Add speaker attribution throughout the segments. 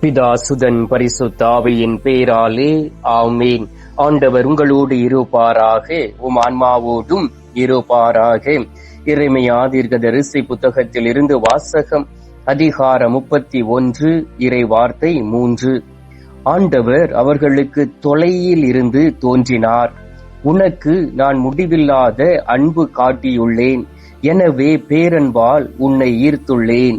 Speaker 1: பிதாசுதன் பரிசுத்தாவியின் பேராலே ஆமேன். ஆண்டவர் உங்களோடு இருப்பாராக உம் ஆன்மாவோடும் இருப்பாராக. இறைமையா தரிசி புத்தகத்தில் இருந்து வாசகம் அதிகார முப்பத்தி ஒன்று இறை வார்த்தை மூன்று. ஆண்டவர் அவர்களுக்கு தொலையில் இருந்து தோன்றினார். உனக்கு நான் முடிவில்லாத அன்பு காட்டியுள்ளேன். எனவே பேரன்பால் உன்னை ஈர்த்துள்ளேன்.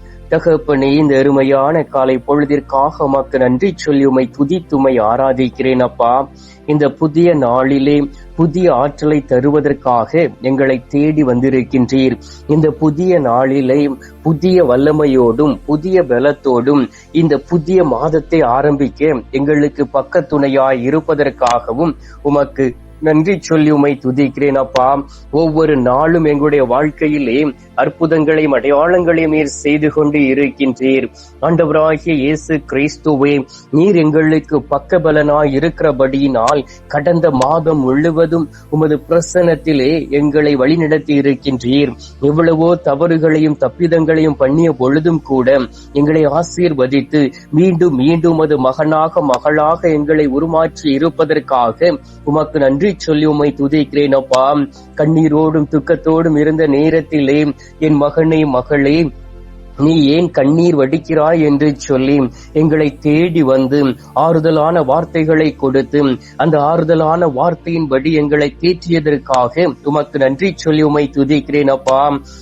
Speaker 1: தகப்பனே இந்த அருமையான காலை பொழுதிற்காக உமக்கு நன்றி சொல்லி உமை துதித்துமை ஆராதிக்கிறேன் அப்பா. இந்த புதிய நாளிலே புதிய ஆற்றலை தருவதற்காக எங்களை தேடி வந்திருக்கின்றீர். இந்த புதிய நாளிலே புதிய வல்லமையோடும் புதிய பலத்தோடும் இந்த புதிய மாதத்தை ஆரம்பிக்க எங்களுக்கு பக்கத்துணையாய் இருப்பதற்காகவும் உமக்கு நன்றி சொல்லி உமை துதிக்கிறேன் அப்பா. ஒவ்வொரு நாளும் எங்களுடைய வாழ்க்கையிலே அற்புதங்களையும் அடையாளங்களையும் நீர் செய்து கொண்டு இருக்கின்றீர். ஆண்டவராகிய இயேசு கிறிஸ்துவே நீர் எங்களுக்கு பக்கபலனாய் இருக்கிறபடியினால் கடந்த மாதம் முழுவதும் உமது பிரசனத்திலே எங்களை வழிநடத்தி இருக்கின்றீர். எவ்வளவோ தவறுகளையும் தப்பிதங்களையும் பண்ணிய பொழுதும் கூட எங்களை ஆசீர்வதித்து மீண்டும் மீண்டும் அது மகனாக மகளாக எங்களை உருமாற்றி இருப்பதற்காக உமக்கு நன்றி சொல்லி உம்மை துதிக்கிறேன் அப்பா. கண்ணீரோடும் துக்கத்தோடும் இருந்த நேரத்திலே என் மகனே மகளே நீ ஏன் கண்ணீர் வடிக்கிறாய் என்று சொல்லி எங்களை தேடி வந்து ஆறுதலான வார்த்தைகளை கொடுத்து அந்த ஆறுதலான வார்த்தையின்படி எங்களை தேற்றியதற்காக உமக்கு நன்றி சொல்லி உமை துதிக்கிறேன் அப்பா.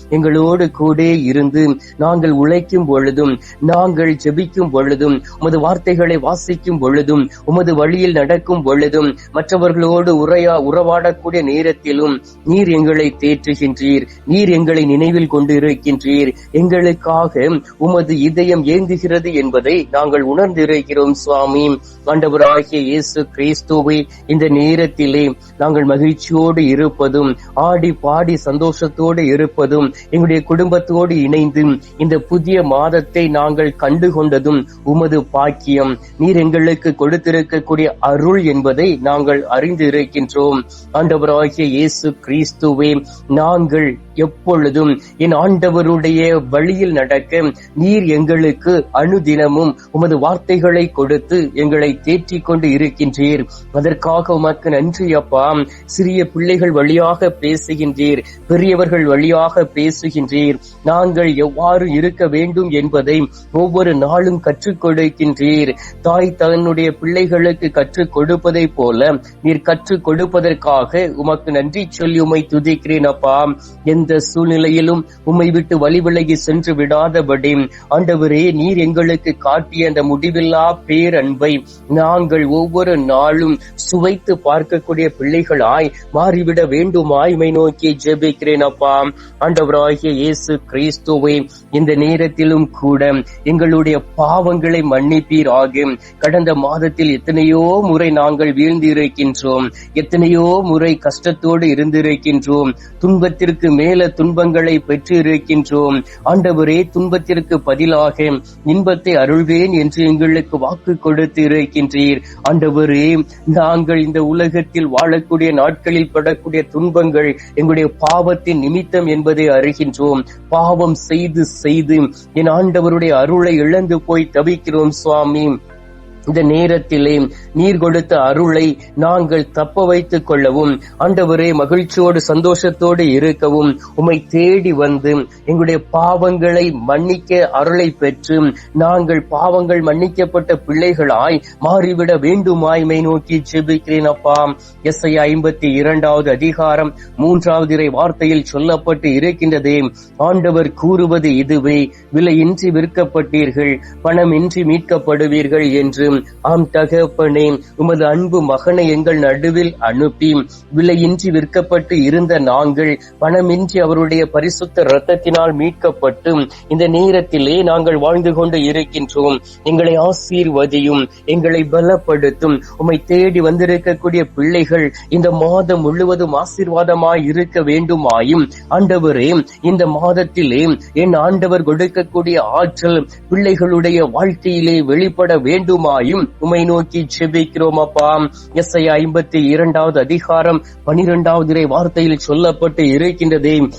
Speaker 1: எங்களோடு கூட இருந்து நாங்கள் உழைக்கும் பொழுதும் நாங்கள் ஜெபிக்கும் பொழுதும் உமது வார்த்தைகளை வாசிக்கும் பொழுதும் உமது வழியில் நடக்கும் பொழுதும் மற்றவர்களோடு உரையா உறவாடக்கூடிய நேரத்திலும் நீர் எங்களை தேற்றுகின்றீர். நீர் எங்களை நினைவில் கொண்டு இருக்கின்றீர். எங்களுக்காக உமது இதயம் ஏந்துகிறது என்பதை நாங்கள் உணர்ந்திருக்கிறோம் சுவாமி. ஆண்டவராகிய இயேசு கிறிஸ்துவை இந்த நேரத்திலே நாங்கள் மகிழ்ச்சியோடு இருப்பதும் ஆடி பாடி சந்தோஷத்தோடு இருப்பதும் எங்களுடைய குடும்பத்தோடு இணைந்து இந்த புதிய மாதத்தை நாங்கள் கண்டு கொண்டதும் உமது பாக்கியம். நீர் எங்களுக்கு கொடுத்திருக்கக்கூடிய அருள் என்பதை நாங்கள் அறிந்து இருக்கின்றோம் ஆண்டவராகிய இயேசு கிறிஸ்துவே நாங்கள் எப்பொழுதும் என் ஆண்டவருடைய வழியில் நட நடக்க நீர் எங்களுக்கு அணுதினமும் உமது வார்த்தைகளை கொடுத்து எங்களை தேற்றிக் கொண்டு இருக்கின்றீர். அதற்காக உமக்கு நன்றி அப்பா. சிறிய பிள்ளைகள் வழியாக பேசுகின்றீர். பெரியவர்கள் வழியாக பேசுகின்றீர். நாங்கள் எவ்வாறு இருக்க வேண்டும் என்பதை ஒவ்வொரு நாளும் கற்றுக் கொடுக்கின்றீர். தாய் தன்னுடைய பிள்ளைகளுக்கு கற்றுக் கொடுப்பதை போல நீர் கற்றுக் கொடுப்பதற்காக உமக்கு நன்றி சொல்லி உமை துதிக்கிறேன் அப்பா. எந்த சூழ்நிலையிலும் உம்மை விட்டு வழிவிலகி சென்று விடா இல்லாதபடி ஆண்டவரே நீர் எங்களுக்கு காட்டிய அந்த முடிவில்லா பேரன்பை நாங்கள் ஒவ்வொரு நாளும் சுவைத்து பார்க்கக்கூடிய பிள்ளைகளாய் மாறிவிட வேண்டுமாய் மை நோக்கி ஜெபிக்கிறேன் அப்பா. ஆண்டவராகிய இயேசு கிறிஸ்துவை இந்த நேரத்திலும் கூட எங்களுடைய பாவங்களை மன்னிப்பீராக. கடந்த மாதத்தில் எத்தனையோ முறை நாங்கள் வீழ்ந்து இருக்கின்றோம் எத்தனையோ முறை கஷ்டத்தோடு இருந்திருக்கின்றோம். துன்பத்திற்கு மேல துன்பங்களை பெற்று இருக்கின்றோம் ஆண்டவரே துன்பத்திற்கு பதிலாக இன்பத்தை அருள்வேன் என்று எங்களுக்கு வாக்கு கொடுத்து இருக்கின்றீர். ஆண்டவரே நாங்கள் இந்த உலகத்தில் வாழக்கூடிய நாட்களில் படக்கூடிய துன்பங்கள் எங்களுடைய பாவத்தின் நிமித்தம் என்பதை அறிகின்றோம். பாவம் செய்து செய்து என் ஆண்டவருடைய அருளை இழந்து போய் தவிக்கிறோம் சுவாமி. இந்த நேரத்திலே நீர் கொடுத்த அருளை நாங்கள் தப்ப வைத்துக் கொள்ளவும் ஆண்டவரே மகிழ்ச்சியோடு சந்தோஷத்தோடு இருக்கவும் உம்மை தேடி வந்து எங்களுடைய பாவங்களை மன்னிக்க அருளை பெற்று நாங்கள் பாவங்கள் மன்னிக்கப்பட்ட பிள்ளைகளாய் மாறிவிட வேண்டுமாய்மை நோக்கி ஜெபிக்கிறேன் அப்பா. எஸ் ஐ ஐம்பத்தி இரண்டாவது அதிகாரம் மூன்றாவது இறை வார்த்தையில் சொல்லப்பட்டு இருக்கின்றதே ஆண்டவர் கூறுவது இதுவே விலையின்றி விற்கப்பட்டீர்கள் பணமின்றி மீட்கப்படுவீர்கள் என்று ஆம் தகப்பனே உமது அன்பு மகனை எங்கள் நடுவில் அனுப்பி. விலையின்றி விற்கப்பட்டு இருந்த நாங்கள் பணமின்றி அவருடைய பரிசுத்த இரத்தத்தினால் மீட்கப்பட்டு இந்த நேரத்திலே நாங்கள் வாழ்ந்து கொண்டு இருக்கின்றோம். எங்களை ஆசீர்வதியும் எங்களை பலப்படுத்தும். உம்மை தேடி வந்திருக்கக்கூடிய பிள்ளைகள் இந்த மாதம் முழுவதும் ஆசீர்வாதமாய் இருக்க வேண்டுமாயும். ஆண்டவரே இந்த மாதத்திலே என் ஆண்டவர் கொடுக்கக்கூடிய ஆற்றல் பிள்ளைகளுடைய வாழ்க்கையிலே வெளிப்பட வேண்டுமாயும். விடுமாயும் உமை நோக்கி செபிக்கிறோம் அப்பா. எஸ் ஐம்பத்தி இரண்டாவது அதிகாரம் பனிரெண்டாவது இறை வார்த்தையில் சொல்லப்பட்டு இருக்கின்றதே.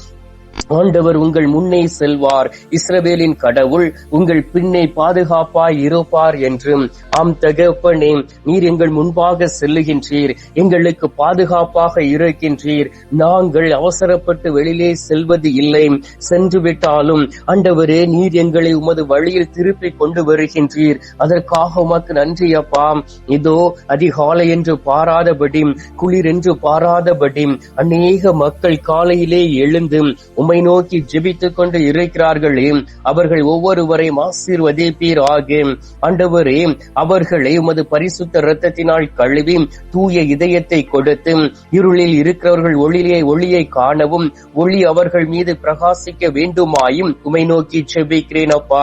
Speaker 1: ஆண்டவர் உங்கள் முன்னே செல்வார். இஸ்ரவேலின் கடவுள் உங்கள் பின்னே பாதுகாப்பாய் இருப்பார் என்றும் ஆம் தகப்பனே நீர் எங்கள் முன்பாக செல்லுகின்றீர். எங்களுக்கு பாதுகாப்பாக இருக்கின்றீர். நாங்கள் அவசரப்பட்டு வெளியிலே செல்வது இல்லை. சென்று விட்டாலும் ஆண்டவரே நீர் எங்களை உமது வழியில் திருப்பி கொண்டு வருகின்றீர். அதற்காக உமக்கு நன்றி அப்பா. இதோ அதிகாலை என்று பாராதபடி குளிர் என்று பாராதபடி அநேக மக்கள் காலையிலே எழுந்து உமை நோக்கி ஜெபித்துக் கொண்டு இருக்கிறார்களே அவர்கள் ஒவ்வொருவரையும் ஆசீர்வதிப்பீர் ஆகே. ஆண்டவரே அவர்களை உமது பரிசுத்த இரத்தத்தினால் கழுவி தூய இதயத்தை கொடுத்து இருளில் இருக்கிறவர்கள் ஒளியை ஒளியை காணவும் ஒளி அவர்கள் மீது பிரகாசிக்க வேண்டுமாயும் உமை நோக்கி செபிக்கிறேன் அப்பா.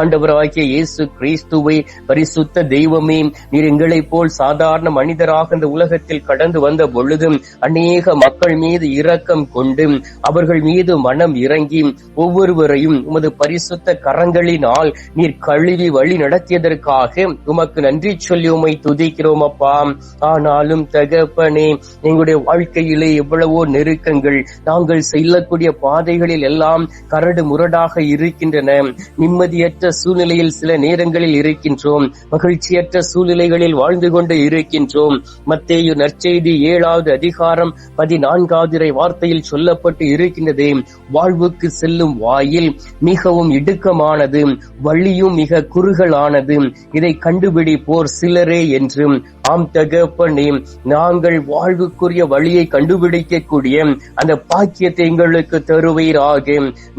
Speaker 1: ஆண்டவராகிய இயேசு கிறிஸ்துவை பரிசுத்த தெய்வமே நீர் எங்களை போல் சாதாரண மனிதராக இந்த உலகத்தில் கடந்து வந்த பொழுதும் அநேக மக்கள் மீது இரக்கம் கொண்டு அவர்கள் மீது மன மனம் இறங்கி ஒவ்வொருவரையும் உமது பரிசுத்த கரங்களினால் நீர் கழுவி வழி நடத்தியதற்காக உமக்கு நன்றி சொல்லி உமை துதிக்கிறோம் அப்பா. ஆனாலும் தகப்பனே எங்களுடைய வாழ்க்கையிலே எவ்வளவோ நெருக்கங்கள் நாங்கள் செல்லக்கூடிய பாதைகளில் எல்லாம் கரடு முரடாக இருக்கின்றன. நிம்மதியற்ற சூழ்நிலையில் சில நேரங்களில் இருக்கின்றோம் மகிழ்ச்சியற்ற சூழ்நிலைகளில் வாழ்ந்து கொண்டு இருக்கின்றோம். மத்தேயு நற்செய்தி ஏழாவது அதிகாரம் பதினான்காவது வார்த்தையில் சொல்லப்பட்டு இருக்கின்றது. வாழ்வுக்கு செல்லும் வாயில் மிகவும் இடுக்கமானது வழியும் மிக குறுகலானது. இதை கண்டுபிடிப்போர் சிலரே என்றும் ஆம் தகப்பனே நாங்கள் வாழ்வுக்குரிய வழியை கண்டுபிடிக்கக்கூடிய அந்த பாக்கியத்தை எங்களுக்கு தருவீராக.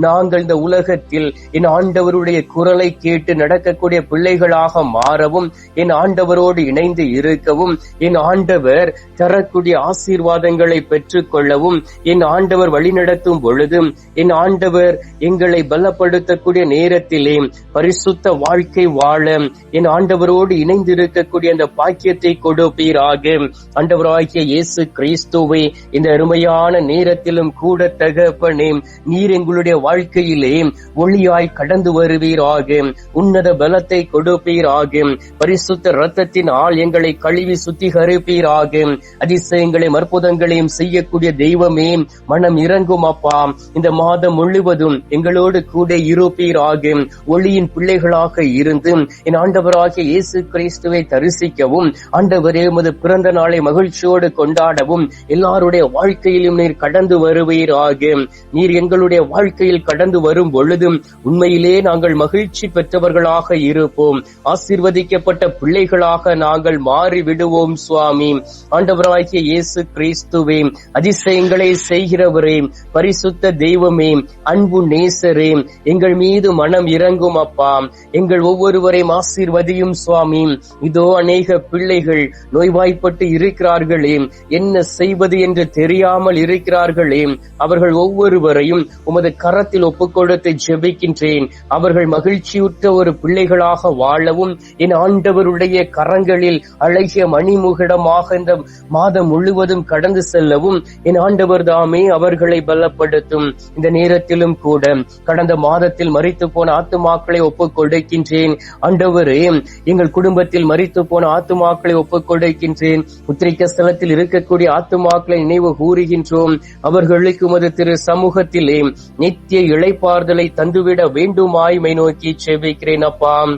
Speaker 1: நாங்கள் இந்த உலகத்தில் என் ஆண்டவருடைய குரலை கேட்டு நடக்கக்கூடிய பிள்ளைகளாக மாறவும் என் ஆண்டவரோடு இணைந்து இருக்கவும் என் ஆண்டவர் தரக்கூடிய ஆசீர்வாதங்களை பெற்றுக்கொள்ளவும் என் ஆண்டவர் வழிநடத்தும் பொழுது என் ஆண்டவர் எங்களை பலப்படுத்தக்கூடிய நேரத்திலே பரிசுத்த வாழ்க்கை வாழ என் ஆண்டவரோடு இணைந்து இருக்கக்கூடிய அந்த பாக்கியத்தை கொடுப்பீராக. ஆண்டவராகிய இயேசு கிறிஸ்துவை இந்த அருமையான நேரத்திலும் கூட தகப்பனே நீர் எங்களுடைய வாழ்க்கையிலே ஒளியாய் கடந்து வருவீராக. உன்னத பலத்தை கொடுப்பீராக. பரிசுத்த ரத்தத்தின் ஆள் எங்களை கழுவி சுத்திகரிப்பீராக. அதிசயங்களையும் அற்புதங்களையும் செய்யக்கூடிய தெய்வமே மனம் இறங்கும் அப்பா. இந்த மாதம் முழுவதும் எங்களோடு கூட இருப்பீராக ஒளியின் பிள்ளைகளாக இருந்து என் ஆண்டவராகிய இயேசு கிறிஸ்துவை தரிசிக்கவும் ஆண்டவரே உமது பிறந்த நாளை மகிழ்ச்சியோடு கொண்டாடவும் எல்லாருடைய வாழ்க்கையிலும் நீர் கடந்து வருவீராக நீர் எங்களுடைய வாழ்க்கையில் கடந்து வரும் பொழுதும் உண்மையிலே நாங்கள் மகிழ்ச்சி பெற்றவர்களாக இருப்போம். ஆசீர்வதிக்கப்பட்ட பிள்ளைகளாக நாங்கள் மாறிவிடுவோம் சுவாமி. ஆண்டவராகிய இயேசு கிறிஸ்துவே அதிசயங்களை செய்கிறவரே பரிசுத்த தெய்வ தெய்வமே அன்பு நேசரே எங்கள் மீது மனம் இறங்கும் அப்பா. எங்கள் ஒவ்வொருவரையும் ஆசீர்வதியும் சுவாமி. இதோ அநேக பிள்ளைகள் நோய்வாய்ப்பட்டு இருக்கிறார்களே. என்ன செய்வது என்று தெரியாமல் இருக்கிறார்களே. அவர்கள் ஒவ்வொருவரையும் உமது கரத்தில் ஒப்புக்கொடுத்து ஜெபிக்கின்றேன். அவர்கள் மகிழ்ச்சியுற்ற ஒரு பிள்ளைகளாக வாழவும் என் ஆண்டவருடைய கரங்களில் அழகிய மணிமுகிடமாக இந்த மாதம் முழுவதும் கடந்து செல்லவும் என் ஆண்டவர் தாமே அவர்களை பலப்படுத்தும். இந்த நேரத்திலும் கூட கடந்த மாதத்தில் மறித்து போன ஆத்துமாக்களை ஒப்புக் கொடுக்கின்றேன் ஆண்டவரே எங்கள் குடும்பத்தில் மறித்து போன ஆத்துமாக்களை ஒப்புக் கொடுக்கின்றேன் உத்திரிக்க ஸ்தலத்தில் இருக்கக்கூடிய ஆத்துமாக்களை நினைவு கூறுகின்றோம். அவர்களுக்கு உமது திரு சமூகத்திலே நித்திய இழைப்பார்தலை தந்துவிட வேண்டுமாய்மை நோக்கி செவிக்கிறேன் அப்பா.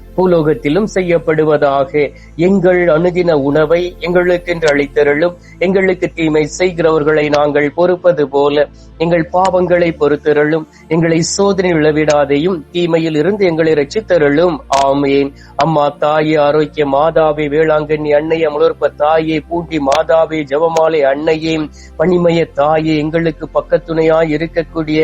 Speaker 1: பூலோகத்திலும் செய்யப்படுவதாக எங்கள் அணுதின உணவை எங்களுக்கு என்று அளித்தருளும் எங்களுக்கு தீமை செய்கிறவர்களை நாங்கள் பொறுப்பது போல எங்கள் பாவங்களை பொறுத்தருளும் எங்களை சோதனை விழவிடாதையும் தீமையில் இருந்து எங்களை ரட்சித்தருளும் ஆமேன். அம்மா தாயே ஆரோக்கிய மாதாவே வேளாங்கண்ணி அன்னைய முழுப்ப தாயே பூண்டி மாதாவே ஜெபமாலை அன்னையே பனிமய தாயே எங்களுக்கு பக்கத்துணையாய் இருக்கக்கூடிய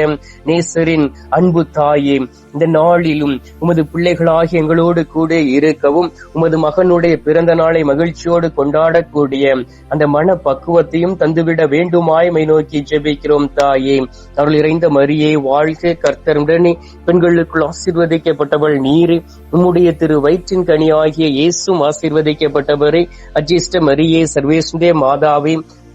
Speaker 1: நேசரின் அன்பு தாயே இந்த நாளிலும் உமது பிள்ளைகளாகி எங்களோடு கூட இருக்கவும் உமது மகனுடைய பிறந்த நாளை மகிழ்ச்சியோடு கொண்டாடக்கூடிய அந்த மன பக்குவத்தையும் தந்துவிட வேண்டுமாய்மை நோக்கி ஜெபிக்கிறோம் தாயே. அருள் இறைந்த மரியே வாழ்க கர்த்தருடனே. பெண்களுக்குள் ஆசீர்வதிக்கப்பட்டவள் நீரு. உம்முடைய திரு வயிற்றின் கனியாகிய இயேசும் ஆசீர்வதிக்கப்பட்டவரை. அஜிஷ்ட மரியே சர்வேசுடைய மாதாவே.